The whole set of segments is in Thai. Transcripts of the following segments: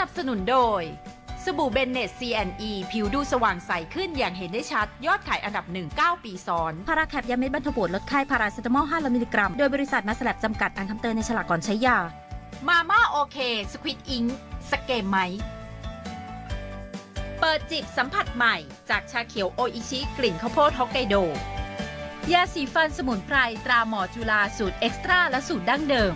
นับสนุนโดย สบู่เบนเนต CNE ผิวดูสว่างใสขึ้นอย่างเห็นได้ชัด ยอดขายอันดับหนึ่ง9ปีซ้อน พาราแคปยาเม็ดบรรเทาปวดลดไข้พาราเซตามอล500มิลลิกรัม โดยบริษัทมาสแลบจำกัดอ่านคำเตือนในฉลากก่อนใช้ยา มาม่าโอเค สควิตอิงสเกมไหม เปิดจิบสัมผัสใหม่ จากชาเขียวโออิชิกลิ่นข้าวโพดฮอกไกโดยาสีฟันสมุนไพรตราหมอจุฬาสูตรเอ็กซ์ตร้าและสูตรดั้งเดิม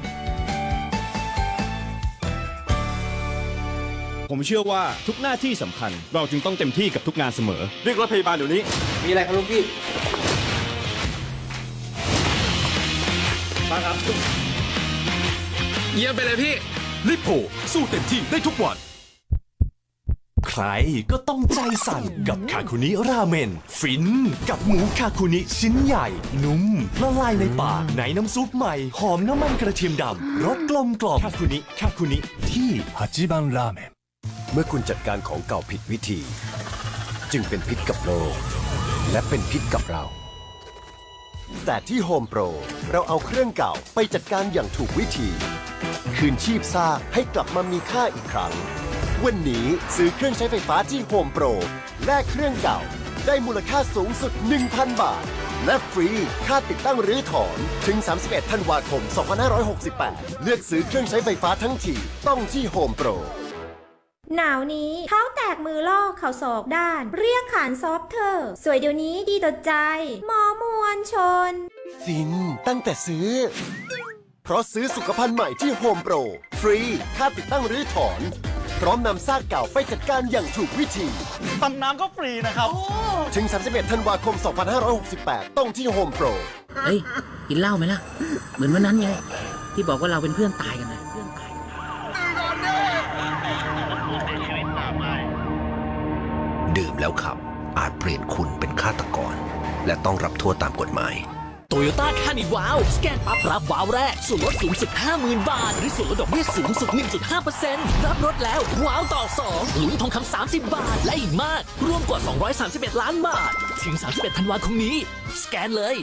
ผมเชื่อว่าทุกหน้าที่สำคัญ เราจึงต้องเต็มที่กับทุกงานเสมอ เรียกรถพยาบาลเดี๋ยวนี้ มีอะไรครับลุงพี่มาครับ เยี่ยมไปเลยพี่ ลิโพสู้เต็มที่ได้ทุกวัน ใครก็ต้องใจสั่นกับคาคุนิราเมน ฟินกับหมูคาคุนิชิ้นใหญ่ นุ่มละลายในปากในน้ำซุปใหม่ หอมน้ำมันกระเทียมดำรสกลมกล่อมคาคุนิคาคุนิที่ฮัจิบันราเมนเมื่อคุณจัดการของเก่าผิดวิธี จึงเป็นพิษกับโลก และเป็นพิษกับเรา แต่ที่โฮมโปรเราเอาเครื่องเก่าไปจัดการอย่างถูกวิธี คืนชีพซากให้กลับมามีค่าอีกครั้ง วันนี้ซื้อเครื่องใช้ไฟฟ้าที่โฮมโปรแลกเครื่องเก่า ได้มูลค่าสูงสุด 1,000 บาท และฟรีค่าติดตั้งหรือถอนถึง 31 ธันวาคม 2568 เลือกซื้อเครื่องใช้ไฟฟ้าทั้งทีต้องที่โฮมโปร หนาวนี้เท้าแตกมือลอกเข่าศอกด้าน เรียกขานซอฟเธอ สวยเดี๋ยวนี้ดีต่อใจ หมอมวลชน ฟินตั้งแต่ซื้อ เพราะซื้อสุขภัณฑ์ใหม่ที่โฮมโปร ฟรี ค่าติดตั้งหรือถอน พร้อมนำซากเก่าไปจัดการอย่างถูกวิธี ตังน้ำก็ฟรีนะครับ ถึง 31 ธันวาคม 2568 ต้องที่โฮมโปร เฮ้ย กินเหล้าไหมล่ะ เหมือนวันนั้นไง ที่บอกว่าเราเป็นเพื่อนตายกัน ดื่มแล้วขับ อาจเปลี่ยนคุณเป็นฆาตกร และต้องรับโทษตามกฎหมาย โตโยต้าคานิวาวสแกนปั๊บรับวาวแรก ส่วนลดสูงสุด 50,000 บาท หรือส่วนลดดอกเบี้ยสูงสุด 1.5%รับรถแล้ว ว้าวต่อ 2 ลุ้นทองคำ 30 บาท และอีกมาก รวมกว่า 231 ล้านบาท ถึง 31 ธันวาคมนี้ สแกนเลย